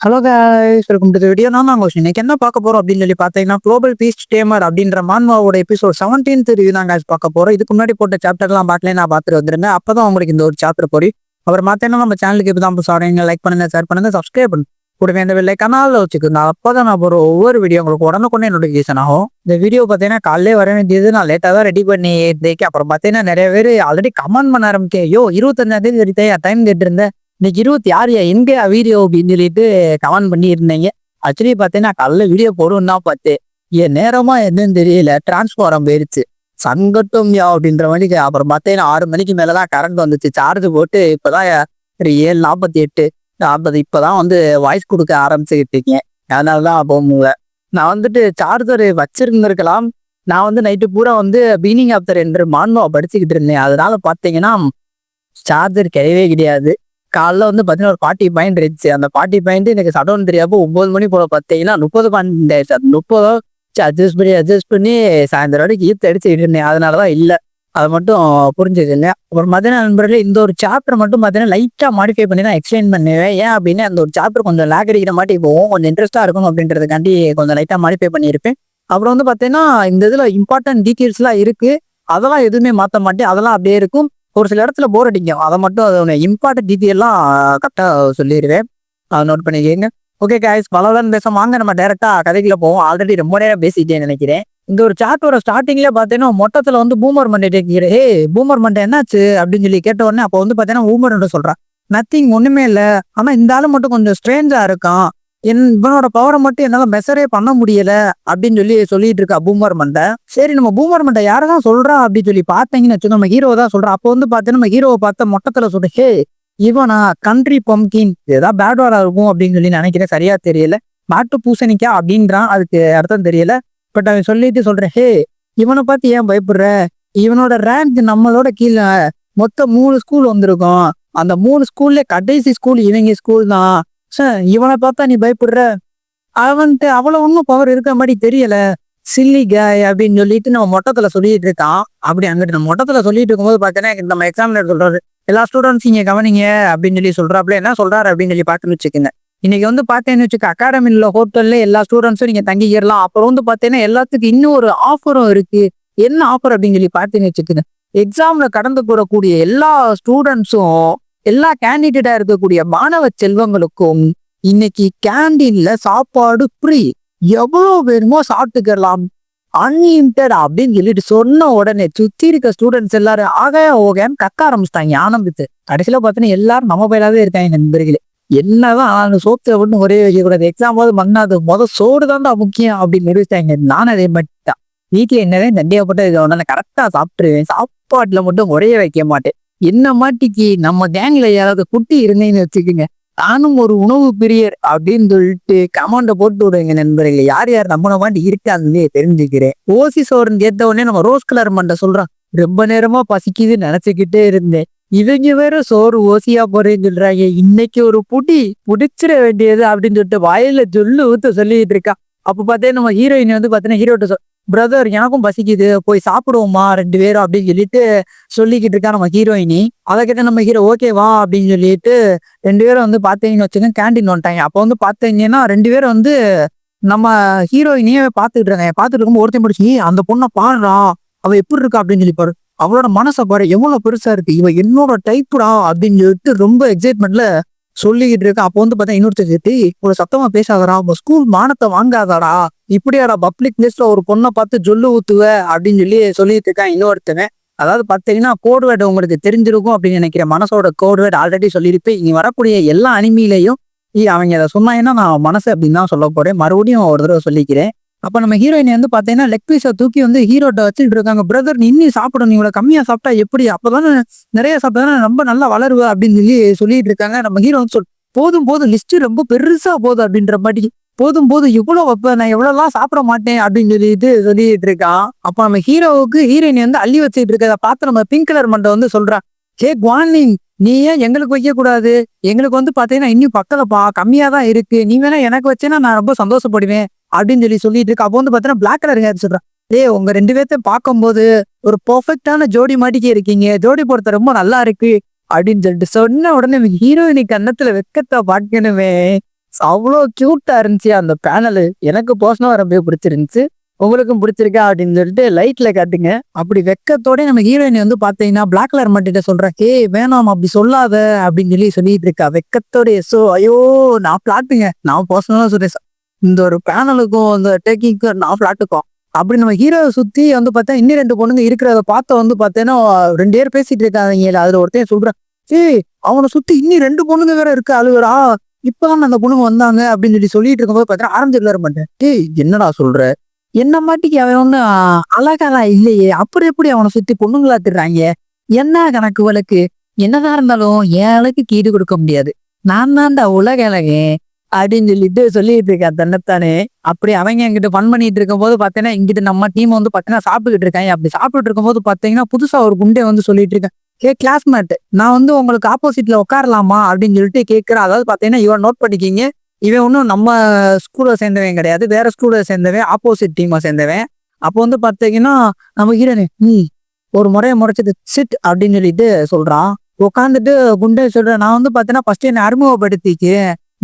Hello guys. Welcome to video நான் நாங்கள் இன்னைக்கு என்ன பார்க்க போகிறோம் அப்படின்னு சொல்லி பார்த்தீங்கன்னா குளோபல் பீஸ் டேமர் அப்படின்ற மான்மாவோட எபிசோட் செவன்டீன்த் ரிவ்யூ தான் பார்க்க போகிறோம் இதுக்கு முன்னாடி போட்ட சாப்டர்லாம் பார்க்கல நான் பார்த்துட்டு வந்திருந்தேன். அப்பதான் உங்களுக்கு இந்த ஒரு சாப்டர் போய் அப்புறம் பார்த்தீங்கன்னா நம்ம சேனலுக்கு இப்போ தான் சாப்பிடுங்க லைக் பண்ணுங்க ஷேர் பண்ணுங்க சப்ஸ்கிரைப் பண்ணுங்க. கூடவே இந்த வெள்ளை கனாலில் வச்சுக்கோங்க. அப்பதான் நான் போகிற ஒவ்வொரு வீடியோ உங்களுக்கு உடனுக்குடனே நோட்டிஃபிகேஷன் ஆகும். இந்த வீடியோ பார்த்தீங்கன்னா காலையிலே வர வேண்டியது நான் லேட்டாக தான் ரெடி பண்ணி தேக்கி அப்புறம் பார்த்தீங்கன்னா நிறைய பேர் ஆல்ரெடி கமெண்ட் பண்ண ஆரம்பிக்கேன் ஐயோ இருபத்தஞ்சாம் தேதி வரைக்கும் டைம் கேட்டிருந்தேன்? இன்னைக்கு இருபத்தி ஆறு எங்க வீடியோ அப்படின்னு சொல்லிட்டு கமெண்ட் பண்ணி இருந்தீங்க ஆக்சுவலி பார்த்தீங்கன்னா காலைல வீடியோ போடுவோம்னா பார்த்து என் நேரமா என்னன்னு தெரியல. டிரான்ஸ்ஃபாரம் போயிருச்சு. சங்கட்டும் யா அப்படின்ற மணிக்கு அப்புறம் பார்த்தீங்கன்னா ஆறு மணிக்கு மேலதான் கரண்ட் வந்துச்சு. சார்ஜ் போட்டு இப்பதான் ஒரு ஏழு நாற்பத்தி எட்டு நாற்பது இப்பதான் வந்து வாய்ஸ் கொடுக்க ஆரம்பிச்சுக்கிட்டு இருக்கேன். அதனாலதான் அப்போ முடியல நான் வந்துட்டு சார்ஜர் வச்சிருந்திருக்கலாம். நான் வந்து நைட்டு பூரா வந்து பீனிங் ஆஃப் தர் என்று மான்மாவை படிச்சுக்கிட்டு இருந்தேன். அதனால பார்த்தீங்கன்னா சார்ஜர் கிடையவே கிடையாது. காலைல வந்து பார்த்தீங்கன்னா ஒரு ஃபார்ட்டி பாயிண்ட் இருந்துச்சு. அந்த ஃபார்ட்டி பாயிண்ட் எனக்கு சடவுன் தெரியாம ஒன்பது மணி போல பார்த்தீங்கன்னா முப்பது பாயிண்ட் ஆயிடுச்சு அது முப்பதோ அட்ஜஸ்ட் பண்ணி அட்ஜஸ்ட் பண்ணி சாயந்தரம் வரைக்கும் ஈர்த்து அடிச்சுக்கிட்டு இருந்தேன். அதனால தான் இல்லை. அதை மட்டும் புரிஞ்சுக்கல அப்புறம் பார்த்தீங்கன்னா நண்பர்களே இந்த ஒரு சாப்டர் மட்டும் பார்த்தீங்கன்னா லைட்டாக மாடிஃபை பண்ணி தான் எக்ஸ்பிளைன் பண்ணுவேன். ஏன் அப்படின்னா அந்த ஒரு சாப்டர் கொஞ்சம் லேக் அடிக்கிற மாட்டி போகும் கொஞ்சம் இன்ட்ரெஸ்ட்டாக இருக்கும் அப்படின்றதுக்காண்டி கொஞ்சம் லைட்டாக மாடிஃபை பண்ணியிருப்பேன். அப்புறம் வந்து பார்த்தீங்கன்னா இந்த இதில் இம்பார்ட்டன்ட் டீட்டெயில்ஸ்லாம் இருக்குது அதெல்லாம் எதுவுமே மாற்ற மாட்டேன். அதெல்லாம் அப்படியே இருக்கும். ஒரு சில இடத்துல போர் அடிக்கும். அதை மட்டும் அதோட இம்பார்ட்டன்ட் டீட்டெயிலாம் கரெக்டாக சொல்லிடுவேன் அதை நோட் பண்ணிக்கோங்க. ஓகே காய்ஸ் பலவரம் பேச வாங்க நம்ம டேரெக்டாக கதைக்குள்ள போவோம். ஆல்ரெடி ரொம்ப நேரம் பேசிட்டேன் நினைக்கிறேன். இந்த ஒரு சாட்டோட ஸ்டார்டிங்ல பார்த்தீங்கன்னா மொத்தத்தில் வந்து boomer Monday hey boomer Monday என்னாச்சு? அப்படின்னு சொல்லி கேட்ட உடனே அப்போ வந்து பார்த்தீங்கன்னா பூமர் சொல்கிறான் நத்திங் ஒன்றுமே இல்லை. ஆனால் இந்த ஆள் மட்டும் கொஞ்சம் ஸ்ட்ரேஞ்சாக இருக்கான். என் இவனோட பவரை மட்டும் என்னால மெசரே பண்ண முடியல அப்படின்னு சொல்லி சொல்லிட்டு இருக்கா பூமர் மண்டை. சரி நம்ம பூமர் மண்டை யாரதான் சொல்றா அப்படின்னு சொல்லி பார்த்தீங்கன்னு வச்சு நம்ம ஹீரோ தான் சொல்றா. அப்போ வந்து பார்த்தீங்கன்னா நம்ம ஹீரோவை பார்த்த மொட்டத்துல சொல்ற ஹே இவனா கண்ட்ரி பம்கின் ஏதாவது பேட் வாரா இருக்கும் அப்படின்னு சொல்லி நினைக்கிறேன். சரியா தெரியல. மாட்டு பூசணிக்கா அப்படின்றான். அதுக்கு அர்த்தம் தெரியல. பட் அவன் சொல்லிட்டு சொல்றேன் ஹே இவனை பார்த்து ஏன் பயப்படுற? இவனோட ரேங்க் நம்மளோட கீழே மொத்தம் மூணு ஸ்கூல் வந்திருக்கும். அந்த மூணு ஸ்கூல்ல கடைசி ஸ்கூல் இவங்க ஸ்கூல் தான். சார் இவனை பார்த்தா நீ பயப்படுற? அவன்கிட்ட அவ்வளோ ஒன்றும் பவர் இருக்க மாதிரி தெரியல. சில்லி காய் அப்படின்னு சொல்லிட்டு நம்ம மொட்டத்தில் சொல்லிட்டு இருக்கான். அப்படி அங்கிட்டு நம்ம மொட்டத்தில் சொல்லிட்டு இருக்கும்போது பார்த்தீங்கன்னா நம்ம எக்ஸாமினர் சொல்றாரு. எல்லா ஸ்டூடெண்ட்ஸ் இங்கே கவனிங்க அப்படின்னு சொல்லி சொல்றாப்புல என்ன சொல்றாரு அப்படின்னு சொல்லி பார்த்துன்னு வச்சுக்கோங்க. இன்னைக்கு வந்து பார்த்தேன்னு வச்சுக்க அகாடமியில் ஹோட்டல்ல எல்லா ஸ்டூடெண்ட்ஸும் நீங்கள் தங்கிக்கிறலாம். அப்புறம் வந்து பார்த்தீங்கன்னா எல்லாத்துக்கும் இன்னும் ஒரு ஆஃபரும் இருக்கு. என்ன ஆஃபர் அப்படின்னு சொல்லி பார்த்தேன்னு வச்சுக்கோங்க. எக்ஸாமில் கடந்து போகக்கூடிய எல்லா ஸ்டூடெண்ட்ஸும் எல்லா கேண்டிடேட்டா இருக்கக்கூடிய மாணவ செல்வங்களுக்கும் இன்னைக்கு கேண்டீன்ல சாப்பாடு ஃப்ரீ எவ்வளோ வேணுமோ சாப்பிட்டுக்கலாம். அன்லிமிட்டட் அப்படின்னு சொல்லிட்டு சொன்ன உடனே சுத்தி இருக்க ஸ்டூடெண்ட்ஸ் எல்லாரும் ஆக ஓகேன்னு கக்க ஆரம்பிச்சிட்டாங்க. ஆனம்பித்து கடைசியில பார்த்தீங்கன்னா எல்லாரும் நம்ம பயிலாவே இருக்காங்க நண்பர்களே. என்னதான் அந்த சோத்துல மட்டும் ஒரே வைக்கக்கூடாது. எக்ஸாம் போது மண்ணாது முத சோடு தான்டா முக்கியம் அப்படின்னு நிரூபிச்சாங்க நானும் அதே மாதிரி தான் வீட்டுல என்னதான் தண்டியா போட்டு இது கரெக்டா சாப்பிட்டுருவேன். சாப்பாட்டுல மட்டும் ஒரே வைக்க மாட்டேன். என்ன மாட்டிக்கு? நம்ம கேங்ல யாராவது குட்டி இருந்தேன்னு வச்சுக்கோங்க. நானும் ஒரு உணவு பிரியர் அப்படின்னு சொல்லிட்டு கமாண்ட போட்டு விடுங்க நண்பர்களே. யார் யார் நம்மள மாட்டி இருக்காதுன்னு தெரிஞ்சுக்கிறேன். ஓசி சோறுன்னு கேட்ட உடனே நம்ம ரோஸ் கலர் மண்டை சொல்றான். ரொம்ப நேரமா பசிக்குதுன்னு நினைச்சுக்கிட்டே இருந்தேன். இவங்க வேற சோறு ஓசியா போறேன்னு சொல்றாங்க. இன்னைக்கு ஒரு புடி புடிச்சிட வேண்டியது அப்படின்னு சொல்லிட்டு வாயில சொல்லு ஊத்த சொல்லிட்டு இருக்கா. அப்ப பார்த்தே நம்ம ஹீரோயின் வந்து பாத்தீங்கன்னா ஹீரோட்ட பிரதர் எனக்கும் பசிக்குது. போய் சாப்பிடுவோமா ரெண்டு பேரும் அப்படின்னு சொல்லிட்டு சொல்லிக்கிட்டு இருக்கா நம்ம ஹீரோயினி அதை கிட்ட நம்ம ஹீரோ ஓகேவா அப்படின்னு சொல்லிட்டு ரெண்டு பேரும் வந்து பார்த்தீங்கன்னு வச்சுக்கோங்க கேண்டீன் வந்துட்டாங்க. அப்போ வந்து பார்த்தீங்கன்னா ரெண்டு பேரும் வந்து நம்ம ஹீரோயினியே பார்த்துக்கிட்டு இருக்காங்க. பார்த்துட்டு இருக்கும்போது ஒருத்தன் படிச்சு அந்த பொண்ணை பாடுறா அவ எப்படி இருக்கா? அப்படின்னு சொல்லி பாரு. அவளோட மனசை பாரு எவ்வளோ பெருசா இருக்கு. இவ என்னோட டைப்புடா அப்படின்னு சொல்லிட்டு ரொம்ப எக்ஸைட்மெண்ட்ல சொல்லிக்கிட்டு இருக்கு அப்போ வந்து பார்த்தா இன்னொருத்தர் ஒரு சத்தமா பேசாதடா உங்க ஸ்கூல் மானத்தை வாங்காதடா. இப்படியாடா பப்ளிக் பிளேஸ்ல ஒரு பொண்ணை பார்த்து ஜொல்லு ஊத்துவ? அப்படின்னு சொல்லி சொல்லிட்டு இருக்கான் இன்னொருத்தவன். அதாவது பார்த்தீங்கன்னா கோட்வேர்டு உங்களுக்கு தெரிஞ்சிருக்கும் அப்படின்னு நினைக்கிறேன். மனசோட கோட்வேர்டு ஆல்ரெடி சொல்லியிருப்பேன். இங்கே வரக்கூடிய எல்லா அனிமையிலையும் அவங்க அதை சொன்னாங்கன்னா நான் மனசு? அப்படின்னு தான் சொல்ல போறேன். மறுபடியும் ஒரு தடவை சொல்லிக்கிறேன். அப்போ நம்ம ஹீரோயினை வந்து பார்த்தீங்கன்னா லெக் பீஸை தூக்கி வந்து ஹீரோட்ட வச்சுட்டு இருக்காங்க. பிரதர் நீ இன்னும் சாப்பிடணும். நீ கம்மியாக சாப்பிட்டா எப்படி? அப்பதானே நிறைய சாப்பிட்டா ரொம்ப நல்லா வளருவ அப்படின்னு சொல்லி சொல்லிட்டு இருக்காங்க. நம்ம ஹீரோ வந்து சொல் போதும் போதும். லிஸ்ட்டு ரொம்ப பெருசாக போதும் அப்படின்ற மாதிரி. போதும் போதும். இவ்வளோ வைப்ப. நான் எவ்வளோலாம் சாப்பிட மாட்டேன் அப்படின்னு சொல்லிட்டு சொல்லிட்டு இருக்கான். அப்போ நம்ம ஹீரோவுக்கு ஹீரோயின் வந்து அள்ளி வச்சுட்டு இருக்கிறத பார்த்து நம்ம பிங்க் கலர் மண்டை வந்து சொல்கிறான் ஹே குவானிங் நீ ஏன் எங்களுக்கு வைக்கக்கூடாது? எங்களுக்கு வந்து பார்த்தீங்கன்னா இன்னும் பக்கத்துலப்பா கம்மியாக தான் இருக்குது நீ வேணா எனக்கு வச்சேன்னா நான் ரொம்ப சந்தோஷப்படுவேன். அப்படின்னு சொல்லி சொல்லிட்டு இருக்கு. அப்போ வந்து பாத்தீங்கன்னா பிளாக் கலர் ஹேர் சொல்றான் ஏய் உங்க ரெண்டு பேர்த்தையும் பார்க்கும்போது ஒரு பர்ஃபெக்டான ஜோடி மாட்டிக்கே இருக்கீங்க. ஜோடி பொறுத்த ரொம்ப நல்லா இருக்கு. அப்படின்னு சொல்லிட்டு சொன்ன உடனே ஹீரோயினி கன்னத்துல வெக்கத்தை பார்க்கணுமே அவ்வளோ கியூட்டா இருந்துச்சு அந்த பேனலு எனக்கு பர்சனலாக ரொம்ப பிடிச்சிருந்துச்சு. உங்களுக்கும் பிடிச்சிருக்கா அப்படின்னு சொல்லிட்டு லைட்ல காட்டுங்க. அப்படி வெக்கத்தோட நம்ம ஹீரோயினி வந்து பாத்தீங்கன்னா பிளாக் கலர் மட்டும் சொல்றேன் ஏ வேணாம் அப்படி சொல்லாத. அப்படின்னு சொல்லி சொல்லிட்டு இருக்கா. வெக்கத்தோட. ஸோ ஐயோ நான் பிளாட்டுங்க நான் பர்சனலா சொல்றேன். இந்த ஒரு பேனலுக்கும் இந்த டேக்கிங்க்கும் நான் ஃப்ளாட்டுக்கும். அப்படி நம்ம ஹீரோவை சுற்றி வந்து பார்த்தா இன்னும் ரெண்டு பொண்ணுங்க இருக்கிறத பார்த்த வந்து பார்த்தேன்னா ரெண்டு பேர் பேசிட்டு இருக்காங்க அதில் ஒருத்தன் சொல்கிறேன் ஏய் அவனை சுற்றி இன்னும் ரெண்டு பொண்ணுங்க வேற இருக்கு அழுகுறா. இப்பதான் அந்த பொண்ணுங்க வந்தாங்க அப்படின்னு சொல்லி சொல்லிட்டு இருக்கும்போது பார்த்தா ஆரம்பிச்சு வர மாட்டேன் டேய் என்னடா சொல்ற? என்ன மாட்டிக்கு அவன் ஒன்றும் அழகாலா இல்லையே. அப்புறம் எப்படி அவனை சுற்றி பொண்ணுங்களா திடுறாங்க என்ன கணக்கு வழக்கு? என்னதான் இருந்தாலும் என் அளவுக்கு கீடு கொடுக்க முடியாது. நான் தான்டா உலக அழகேன். அப்படின்னு சொல்லிட்டு சொல்லிட்டு இருக்கா தன்னத்தானே அப்படி அவங்க என்கிட்ட ஃபன் பண்ணிட்டு இருக்கும் போது பாத்தீங்கன்னா இங்கிட்ட நம்ம டீம் வந்து பாத்தீங்கன்னா சாப்பிட்டுக்கிட்டு இருக்கேன் அப்படி சாப்பிட்டுட்டு இருக்கும்போது பாத்தீங்கன்னா புதுசா ஒரு குண்டே வந்து சொல்லிட்டு இருக்கேன் ஏ கிளாஸ்மேட் நான் வந்து உங்களுக்கு ஆப்போசிட்ல உட்காரலாமா? அப்படின்னு சொல்லிட்டு கேட்கிறேன் அதாவது பாத்தீங்கன்னா இவன் நோட் பண்ணிக்கிங்க. இவன் ஒன்றும் நம்ம ஸ்கூலை சேர்ந்தவன் கிடையாது. வேற ஸ்கூலை சேர்ந்தவன் ஆப்போசிட் டீமை சேர்ந்தவன். அப்போ வந்து பார்த்தீங்கன்னா நம்ம ஈரனே ம் ஒரு முறையை முறைச்சது சிட் அப்படின்னு சொல்லிட்டு சொல்றான். உட்காந்துட்டு குண்டே சொல்றேன் நான் வந்து பார்த்தீங்கன்னா ஃபர்ஸ்ட் என்னை அறிமுகப்படுத்திக்கு.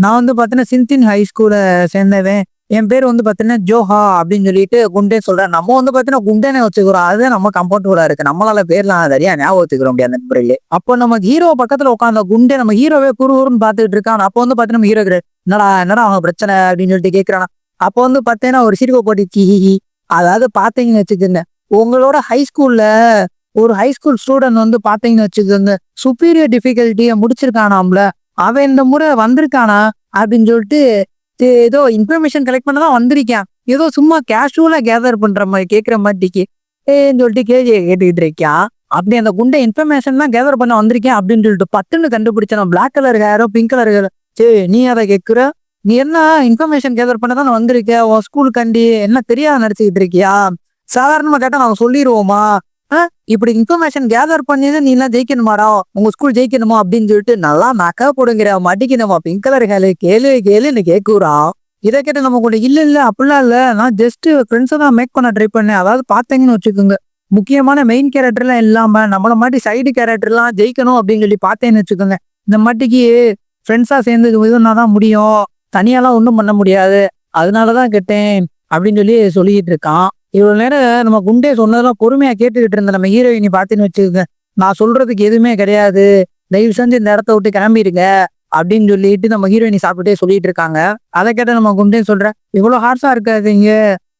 நான் வந்து பார்த்தீங்கன்னா சிந்தின் ஹை ஸ்கூலை சேர்ந்தவன். என் பேர் வந்து பார்த்தீங்கன்னா ஜோஹா அப்படின்னு சொல்லிட்டு குண்டே சொல்றேன் நம்ம வந்து பார்த்தீங்கன்னா குண்டேனே வச்சுக்கிறோம். அதுதான் நம்ம கம்ஃபர்டபுளா இருக்கு. நம்மளால பேர்லாம் சரியா ஞாபகம் வச்சுக்கிற முடியாது அந்த முறையிலே. அப்போ நம்ம ஹீரோ பக்கத்துல உட்காந்த குண்டே நம்ம ஹீரோவே குருகுருன்னு பார்த்துட்டு இருக்கான். அப்போ வந்து பார்த்தீங்கன்னா ஹீரோ என்னடா என்னடா அவங்க பிரச்சனை? அப்படின்னு சொல்லிட்டு கேட்கறானா அப்போ வந்து பார்த்தீங்கன்னா ஒரு சிரிப்பு போட்டு ஹிஹி அதாவது பார்த்தீங்கன்னு வச்சுக்கோங்க. உங்களோட ஹை ஸ்கூலில் ஒரு ஹை ஸ்கூல் ஸ்டூடெண்ட் வந்து பார்த்தீங்கன்னு வச்சுக்கோங்க. சுப்பீரியர் டிஃபிகல்ட்டியை முடிச்சிருக்கானாம்ல. அவன் இந்த முறை வந்திருக்கானா அப்படின்னு சொல்லிட்டு ஏதோ இன்ஃபர்மேஷன் கலெக்ட் பண்ண தான் வந்திருக்கான். ஏதோ சும்மா கேஷுவலா கேதர் பண்ற மாதிரி கேட்குற மாதிரிக்கு. ஏன்னு சொல்லிட்டு கேஜியை கேட்டுக்கிட்டு இருக்கியா அப்படி அந்த குண்டை இன்ஃபர்மேஷன் தான் கேதர் பண்ண வந்திருக்கேன் அப்படின்னு சொல்லிட்டு பட்டுன்னு கண்டுபிடிச்சான். பிளாக் கலர் ஹேரோ பிங்க் கலர் ஹேரோ சரி நீ அதை கேட்குற நீ என்ன இன்ஃபர்மேஷன் கேதர் பண்ண தான் வந்திருக்க? உன் ஸ்கூல் கண்டி என்ன தெரியாத நடிச்சுக்கிட்டு இருக்கியா? சாதாரணமா கேட்டால் நாங்கள் சொல்லிடுவோமா இப்படி இன்ஃபர்மேஷன் கேதர் பண்ணி நீ எல்லாம் ஜெயிக்கணுமாடா? உங்க ஸ்கூல் ஜெயிக்கணுமா அப்படின்னு சொல்லிட்டு நல்லா மேக்கப் போடுங்கிற மாட்டிக்கணுமா பிங்க் கலர் கேளு கேளு கேளுன்னு கேக்குறா. இதை கேட்டு நம்ம கூட இல்ல இல்ல அப்படிலாம் இல்ல. நான் ஜஸ்ட் ஃப்ரெண்ட்ஸை தான் மேக் பண்ண ட்ரை பண்ணேன். அதாவது பாத்தீங்கன்னு வச்சுக்கோங்க. முக்கியமான மெயின் கேரக்டர்லாம் இல்லாம நம்மள மாதிரி சைடு கேரக்டர்லாம் ஜெயிக்கணும் அப்படின்னு சொல்லி பார்த்தேன்னு வச்சுக்கோங்க. இந்த மாட்டிக்கு ஃப்ரெண்ட்ஸா சேர்ந்து இதுனா தான் முடியும். தனியாலாம் ஒன்றும் பண்ண முடியாது. அதனாலதான் கேட்டேன். அப்படின்னு சொல்லி சொல்லிட்டு இருக்கான். இவ்வளவு நேரம் நம்ம குண்டே சொன்னதெல்லாம் பொறுமையா கேட்டுக்கிட்டு இருந்த நம்ம ஹீரோயினி பார்த்துன்னு வச்சுக்கோங்க. நான் சொல்றதுக்கு எதுவுமே கிடையாது. தயவு செஞ்சு இந்த இடத்த விட்டு கிளம்பிடுங்க அப்படின்னு சொல்லிட்டு நம்ம ஹீரோயினி சாப்பிட்டுட்டே சொல்லிட்டு இருக்காங்க. அதை கேட்ட நம்ம குண்டே சொல்றேன் இவ்வளவு ஹார்ஸா இருக்காதீங்க.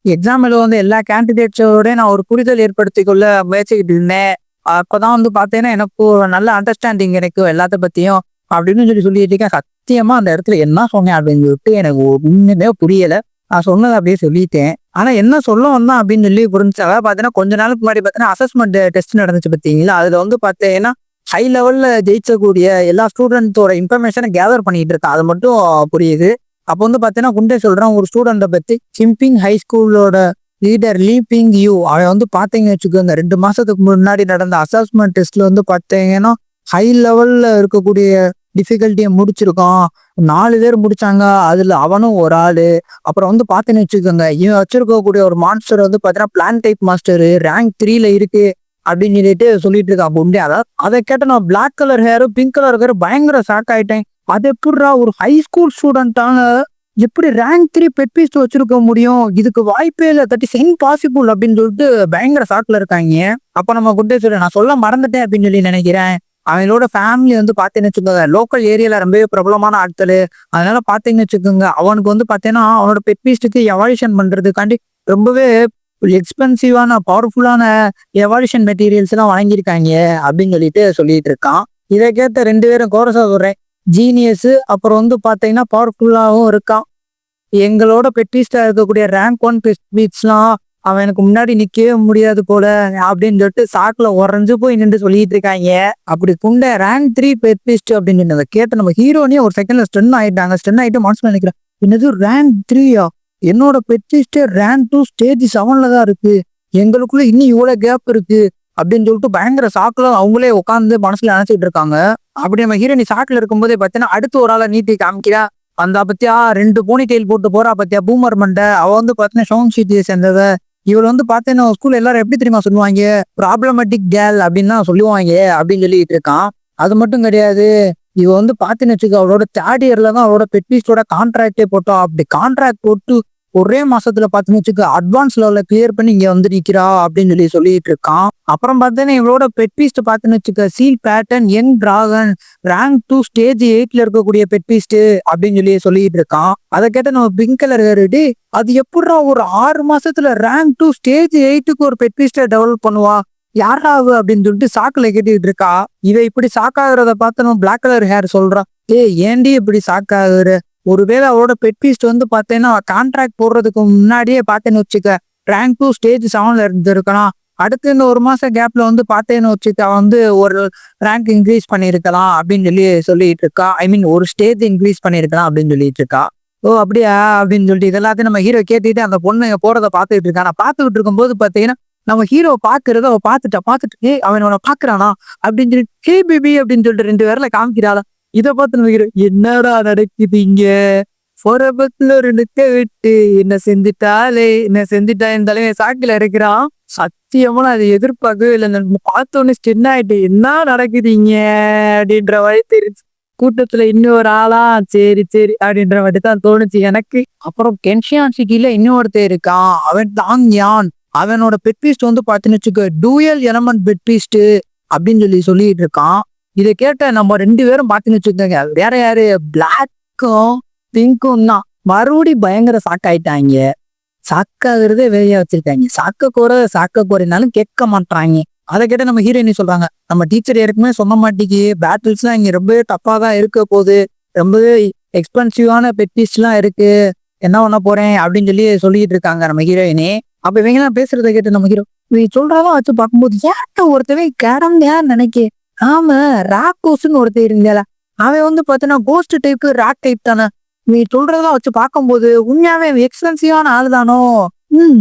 எக்ஸாம் எழுத வந்து எல்லா கேண்டிடேட்ஸோட நான் ஒரு புரிதல் ஏற்படுத்திக்கொள்ள முயற்சிக்கிட்டு இருந்தேன். அப்பதான் வந்து பார்த்தேன்னா எனக்கு ஒரு நல்ல அண்டர்ஸ்டாண்டிங் எனக்கு எல்லாத்த பத்தியும் அப்படின்னு சொல்லி சொல்லிட்டு இருக்கேன். சத்தியமா அந்த இடத்துல என்ன சொன்னேன் அப்படின்னு சொல்லிட்டு எனக்கு ஒண்ணுமே புரியல. நான் சொன்னதை அப்படியே சொல்லிட்டேன். ஆனா என்ன சொல்ல வந்தான் அப்படின்னு சொல்லி புரிஞ்சு அதாவது பார்த்தீங்கன்னா கொஞ்ச நாளுக்கு முன்னாடி பார்த்தீங்கன்னா அசஸ்மெண்ட் டெஸ்ட் eh, நடந்துச்சு பார்த்தீங்களா அதுல வந்து பார்த்தீங்கன்னா ஹை லெவல்ல ஜெயிச்சக்கூடிய எல்லா ஸ்டூடெண்ட்ஸோட இன்ஃபர்மேஷனை கேதர் பண்ணிட்டு இருக்கா? அது மட்டும் புரியுது. அப்போ வந்து பார்த்தீங்கன்னா குண்டே சொல்றான் ஒரு ஸ்டூடெண்ட்டை பத்தி சிம்பிங் ஹை ஸ்கூலோட லீடர் லீப்பிங் யூ அவன் வந்து பார்த்தீங்கன்னு வச்சுக்கோங்க ரெண்டு மாசத்துக்கு முன்னாடி நடந்த அசஸ்மெண்ட் டெஸ்ட்ல வந்து பார்த்தீங்கன்னா ஹை லெவல்ல இருக்கக்கூடிய டிஃபிகல்ட்டியை முடிச்சிருக்கான். நாலு பேர் முடிச்சாங்க. அதுல அவனும் ஒரு ஆளு. அப்புறம் வந்து பார்த்தேன்னு வச்சுக்கோங்க இவன் வச்சிருக்கக்கூடிய ஒரு மாஸ்டர் வந்து பார்த்தீங்கன்னா பிளான் டைப் மாஸ்டர் ரேங்க் த்ரீல இருக்கு. அப்படின்னு சொல்லிட்டு சொல்லிட்டு இருக்கான் குண்டே அதாவது அதை கேட்ட நான் பிளாக் கலர் ஹேரும் பிங்க் கலர் ஹேரும் பயங்கர ஷாக் ஆயிட்டேன். அது எப்படிடா ஒரு ஹை ஸ்கூல் ஸ்டூடெண்டான எப்படி ரேங்க் த்ரீ பெட்பீஸ்ட் வச்சிருக்க முடியும்? இதுக்கு வாய்ப்பே இல்லை. தட் இஸ் இம்பாசிபிள் அப்படின்னு சொல்லிட்டு பயங்கர ஷாக்ல இருக்காங்க. அப்போ நம்ம குண்டே சொல்ல நான் சொல்ல மறந்துட்டேன் அப்படின்னு சொல்லி நினைக்கிறேன். அவங்களோட ஃபேமிலி வந்து பார்த்தீங்கன்னு வச்சுக்கோங்க லோக்கல் ஏரியாவில் ரொம்பவே பிரபலமான ஆட்கள். அதனால பார்த்தீங்கன்னு வச்சுக்கோங்க அவனுக்கு வந்து பார்த்தீங்கன்னா அவனோட பெட்பீஸ்டுக்கு எவால்யூஷன் பண்ணுறதுக்காண்டி ரொம்பவே எக்ஸ்பென்சிவான பவர்ஃபுல்லான எவால்யூஷன் மெட்டீரியல்ஸ் எல்லாம் வாங்கியிருக்காங்க அப்படின்னு சொல்லிட்டு சொல்லிட்டு இருக்கான். இதை கேட்ட ரெண்டு பேரும் கோரசா சொல்றேன் ஜீனியஸ் அப்புறம் வந்து பார்த்தீங்கன்னா பவர்ஃபுல்லாகவும் இருக்கான். எங்களோட பெட்டிஸ்டா இருக்கக்கூடிய ரேங்க் ஒன் பெட்ஸ்லாம் அவன் எனக்கு முன்னாடி நிக்கவே முடியாது போல அப்படின்னு சொல்லிட்டு சாக்குல உறைஞ்சு போய் நின்று சொல்லிட்டு இருக்காங்க. அப்படி குண்ட ரேங்க் த்ரீ பெட்பிஸ்ட் அப்படின்னு சொன்னதை கேட்ட நம்ம ஹீரோனே ஒரு செகண்ட்ல ஸ்டென் ஆயிட்டாங்க. ஸ்டென் ஆயிட்டு மனசுல நினைக்கிறேன் என்னது ரேங்க் த்ரீயா என்னோட பெட்பிஸ்டே ரேங்க் டூ ஸ்டேஜ் செவன்ல தான் இருக்கு. எங்களுக்குள்ள இன்னும் இவ்வளவு கேப் இருக்கு. அப்படின்னு சொல்லிட்டு பயங்கர சாக்குல அவங்களே உட்காந்து மனசுல நினைச்சிட்டு இருக்காங்க. அப்படி நம்ம ஹீரோனி சாக்குல இருக்கும்போதே பார்த்தீங்கன்னா அடுத்து ஒரு ஆளை நீட்டி காமிக்கிறா. அந்த பத்தியா ரெண்டு போனி டெயில் போட்டு போறா பத்தியா பூமர் மண்டை. அவ வந்து பாத்தீங்கன்னா ஷோங் சீட்டியை சேர்ந்தவ. இவள் வந்து பார்த்தீங்கன்னா ஸ்கூல்ல எல்லாரும் எப்படி தெரியுமா சொல்லுவாங்க? ப்ராப்ளமேட்டிக் கேர்ள் அப்படின்னு தான் சொல்லுவாங்க அப்படின்னு சொல்லிட்டு இருக்கான். அது மட்டும் கிடையாது இவ வந்து பாத்தீங்கன்னு வச்சுக்க அவளோட தேர்ட் இயர்ல தான் அவளோட பெட்பீஸ்டோட கான்ட்ராக்டே போட்டோம் அப்படி கான்ட்ராக்ட் போட்டு ஒரே மாசத்துல பாத்தீங்கன்னு வச்சுக்க அட்வான்ஸ் லெவல்ல கிளியர் பண்ணி இங்க வந்து நிக்கிறா அப்படின்னு சொல்லி சொல்லிட்டு இருக்கான். அப்புறம் பார்த்தீங்கன்னா இவளோட பெட்பீஸ்ட் பாத்தீங்கன்னு வச்சுக்க seal pattern young dragon rank two stage எயிட்ல இருக்கக்கூடிய பெட்பீஸ்ட் அப்படின்னு சொல்லி சொல்லிட்டு இருக்கான். அதை கேட்ட நம்ம பிங்க் கலர் ஹேருடி அது எப்படிடா ஒரு ஆறு மாசத்துல ரேங்க் டூ ஸ்டேஜ் எயிட்டுக்கு ஒரு பெட்பீஸ்ட டெவலப் பண்ணுவா? யாராவு அப்படின்னு சொல்லிட்டு சாக்குல கேட்டுக்கிட்டு இருக்கா. இவ இப்படி சாக்காகிறத பார்த்து நம்ம பிளாக் கலர் ஹேர் சொல்றான். ஏ ஏன்டி இப்படி சாக்காகுற? ஒருவேளை அவரோட பெட் பீஸ்ட் வந்து பார்த்தேன்னா கான்ட்ராக்ட் போடுறதுக்கு முன்னாடியே பார்த்தேன்னு வச்சுக்க ரேங்க் டூ ஸ்டேஜ் செவனில் இருந்திருக்கலாம். அடுத்து இந்த ஒரு மாதம் கேப்பில் வந்து பார்த்தேன்னு வச்சுக்க அவன் வந்து ஒரு ரேங்க் இன்க்ரீஸ் பண்ணியிருக்கலாம் அப்படின்னு சொல்லி சொல்லிட்டு இருக்கா. ஐ மீன் ஒரு ஸ்டேஜ் இன்க்ரீஸ் பண்ணியிருக்கலாம் அப்படின்னு சொல்லிட்டு இருக்கா. ஓ அப்படியா? அப்படின்னு சொல்லிட்டு இதெல்லாத்தையும் நம்ம ஹீரோ கேட்டுட்டு அந்த பொண்ணு போறதை பார்த்துட்டு இருக்கா. நான் பார்த்துக்கிட்டு இருக்கும்போது பார்த்தீங்கன்னா நம்ம ஹீரோ பாக்குறத அவ பார்த்துட்டா பார்த்துட்டு ஏ அவன் உன பாக்குறானா அப்படின்னு சொல்லிட்டு ஹே பேபி அப்படின்னு சொல்லிட்டு ரெண்டு பேர்ல காமிக்கிறாளா. இதை பார்த்து நினைக்கிறேன் என்னடா நடக்குது இங்க? பொறபத்துல ஒரு நிக்க விட்டு என்ன செஞ்சுட்டாலே என்ன செஞ்சுட்டா என் தலைவன் சாக்கில இருக்கிறான் சத்தியமா நான் அதை எதிர்பார்க்கவே இல்லை. நம்ம பார்த்தோன்னே ஸ்டென் ஆயிட்டு என்ன நடக்குதுங்க அப்படின்ற மாதிரி தெரிஞ்சு கூட்டத்துல இன்னொரு ஆளா சரி சரி அப்படின்ற மாதிரி தான் தோணுச்சு எனக்கு. அப்புறம் கென்ஷியான் சிட்டில இன்னொருத்தர் இருக்கான். அவன் தாங் யான். அவனோட பெட்பீஸ்ட் வந்து பார்த்தீங்கன்னு வச்சுக்க டூயல் எலமெண்ட் பெட்பீஸ்ட் அப்படின்னு சொல்லி சொல்லிட்டு இருக்கான். இதை கேட்ட நம்ம ரெண்டு பேரும் பார்த்தீங்கன்னு வச்சுக்கோங்க. வேற யாரு? பிளாக்கும் பிங்க்கும் தான். மறுபடி பயங்கர சாக்காயிட்டாங்க சாக்காகிறதே வெளியே வச்சிருக்காங்க. சாக்க குறை சாக்க கோரினாலும் கேட்க மாட்டாங்க. அதை கேட்ட நம்ம ஹீரோயினி சொல்றாங்க? நம்ம டீச்சர் யாருக்குமே சொன்ன மாட்டேங்கி பேட்டில்ஸ்லாம் இங்க ரொம்பவே டஃப்பா தான் இருக்க போகுது. ரொம்பவே எக்ஸ்பென்சிவான பெட்பீஸ்ட்லாம் இருக்கு. என்ன பண்ண போறேன்? அப்படின்னு சொல்லி சொல்லிட்டு இருக்காங்க நம்ம ஹீரோயினி அப்ப இவங்க எல்லாம் பேசுறத கேட்டு நம்ம ஹீரோ நீ சொல்றதெல்லாம் வச்சு பார்க்கும்போது ஏன்ட்ட ஒருத்தவன் கிடந்தையா நினைக்க? ஆமா ராக்கோஸ்னு ஒருத்தர் இருந்தால அவன் வந்து பாத்தீங்கன்னா கோஸ்ட் டைப்பு ராக் டைப் தானே. நீ சொல்றதெல்லாம் வச்சு பார்க்கும்போது உண்மையாவே எக்ஸ்பென்சிவான ஆள் தானோ ம்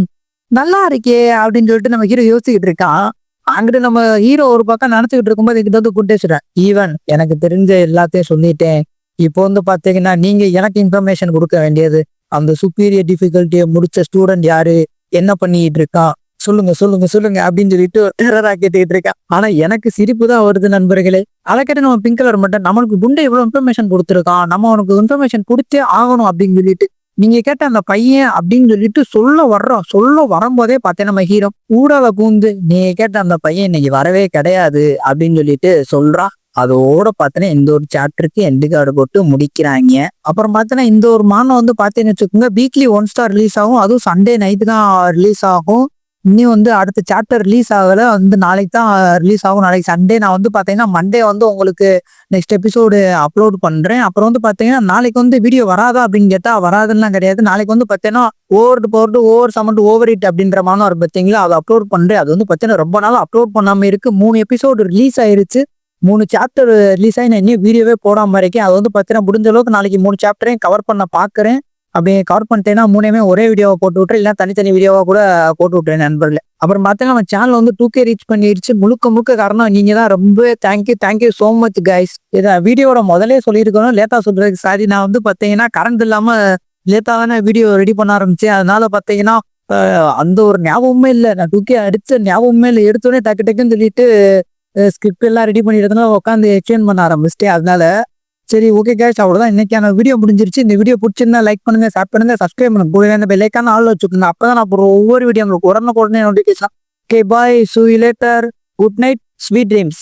நல்லா இருக்கே அப்படின்னு சொல்லிட்டு நம்ம ஹீரோ யோசிச்சுக்கிட்டு இருக்கான். அங்கிட்டு நம்ம ஹீரோ ஒரு பக்கம் நினைச்சுக்கிட்டு இருக்கும்போது இதுக்கு வந்து குட்டேச்சுறேன் ஈவன் எனக்கு தெரிஞ்ச எல்லாத்தையும் சொல்லிட்டேன். இப்போ வந்து பாத்தீங்கன்னா நீங்க எனக்கு இன்ஃபர்மேஷன் கொடுக்க வேண்டியது அந்த சுப்பீரியர் டிஃபிகல்ட்டியை முடிச்ச ஸ்டூடெண்ட் யாரு? என்ன பண்ணிட்டு இருக்கான்? சொல்லுங்க சொல்லுங்க சொல்லுங்க அப்படின்னு சொல்லிட்டு டெரரா கேட்டுக்கிட்டு இருக்கேன். ஆனா எனக்கு சிரிப்பு தான் வருது நண்பர்களே. அதை கேட்டு நம்ம பிங்க் கலர் மட்டும் நம்மளுக்கு குண்டை இவ்வளவு இன்ஃபர்மேஷன் கொடுத்துருக்கான். நம்ம அவனுக்கு இன்ஃபர்மேஷன் கொடுத்தே ஆகணும் அப்படின்னு சொல்லிட்டு நீங்க கேட்ட அந்த பையன் அப்படின்னு சொல்லிட்டு சொல்ல வர்றோம். சொல்ல வரும்போதே பார்த்தேன் நம்ம ஹீரோ ஊடால பூந்து நீங்க கேட்ட அந்த பையன் இன்னைக்கு வரவே கிடையாது அப்படின்னு சொல்லிட்டு சொல்றான். அதோட பார்த்தோன்னா இந்த ஒரு சாப்டருக்கு எண்டு கார்டு போட்டு முடிக்கிறாங்க. அப்புறம் பார்த்தோன்னா இந்த ஒரு மானம் வந்து பார்த்தீங்கன்னு வச்சுக்கோங்க வீக்லி ஒன் ஸ்டார் ரிலீஸ் ஆகும். அதுவும் சண்டே நைட்டு தான் ரிலீஸ் ஆகும். இன்னும் வந்து அடுத்த சாப்டர் ரிலீஸ் ஆகல. வந்து நாளைக்கு தான் ரிலீஸ் ஆகும். நாளைக்கு சண்டே நான் வந்து பார்த்தீங்கன்னா மண்டே வந்து உங்களுக்கு நெக்ஸ்ட் எபிசோடு அப்லோட் பண்ணுறேன் அப்புறம் வந்து பார்த்தீங்கன்னா நாளைக்கு வந்து வீடியோ வராதா அப்படின்னு கேட்டால் வராதுன்னா கிடையாது. நாளைக்கு வந்து பார்த்தீங்கன்னா overboard over சமண்ட் over it அப்படின்ற மாதிரி ஒரு பார்த்தீங்களா அதை அப்லோட் பண்ணுறேன் அது வந்து பார்த்தீங்கன்னா ரொம்ப நாள் அப்லோட் பண்ணாமல் இருக்குது மூணு எபிசோடு ரிலீஸ் ஆயிருச்சு. மூணு சாப்டர் ரிலீஸ் ஆகி நான் இன்னும் வீடியோவே போடாமல் இருக்கேன். அது வந்து பார்த்தீங்கன்னா முடிஞ்ச அளவுக்கு நாளைக்கு மூணு சாப்டரையும் கவர் பண்ண பார்க்குறேன் அப்படி கவர் பண்ணிட்டேன்னா மூணுமே ஒரே வீடியோவை போட்டு விட்டுரு. இல்லை தனித்தனி வீடியோவாக கூட போட்டு விட்டுறேன் நண்பர்களே. அப்புறம் பார்த்தீங்கன்னா நம்ம சேனல் வந்து டூ கே ரீச் பண்ணிடுச்சு முழுக்க முழுக்க காரணம் நீங்கள் தான். ரொம்ப thank you thank you so much guys இதை வீடியோட முதலே சொல்லியிருக்கணும். லேட்டாக சொல்கிறதுக்கு சாரி நான் வந்து பார்த்தீங்கன்னா கரண்ட் இல்லாமல் லேட்டாக தானே வீடியோ ரெடி பண்ண ஆரம்பிச்சேன். அதனால பார்த்தீங்கன்னா அந்த ஒரு ஞாபகமே இல்லை. நான் டூக்கே அடிச்ச ஞாபகமே இல்லை. எடுத்தோடனே டக்கு டக்குன்னு சொல்லிட்டு ஸ்கிரிப்ட் எல்லாம் ரெடி பண்ணிடுறதுனால உட்காந்து எக்ஸ்பிளைன் பண்ண ஆரம்பிச்சிட்டேன். அதனால சரி ஓகே கேஷ் அவ்வளோதான் இன்னைக்கான வீடியோ முடிஞ்சிருச்சு. இந்த வீடியோ பிடிச்சிருந்தா லைக் பண்ணுங்க ஷேர் பண்ணுங்க சப்ஸ்கிரைப் பண்ணுங்க. கூடவே அந்த பெல்லைக்கான ஆள் வச்சுக்கோங்க. அப்பதான் நான் போகிற ஒவ்வொரு வீடியோ உங்களுக்கு உடனே உடனே notification okay bye see you later good night sweet dreams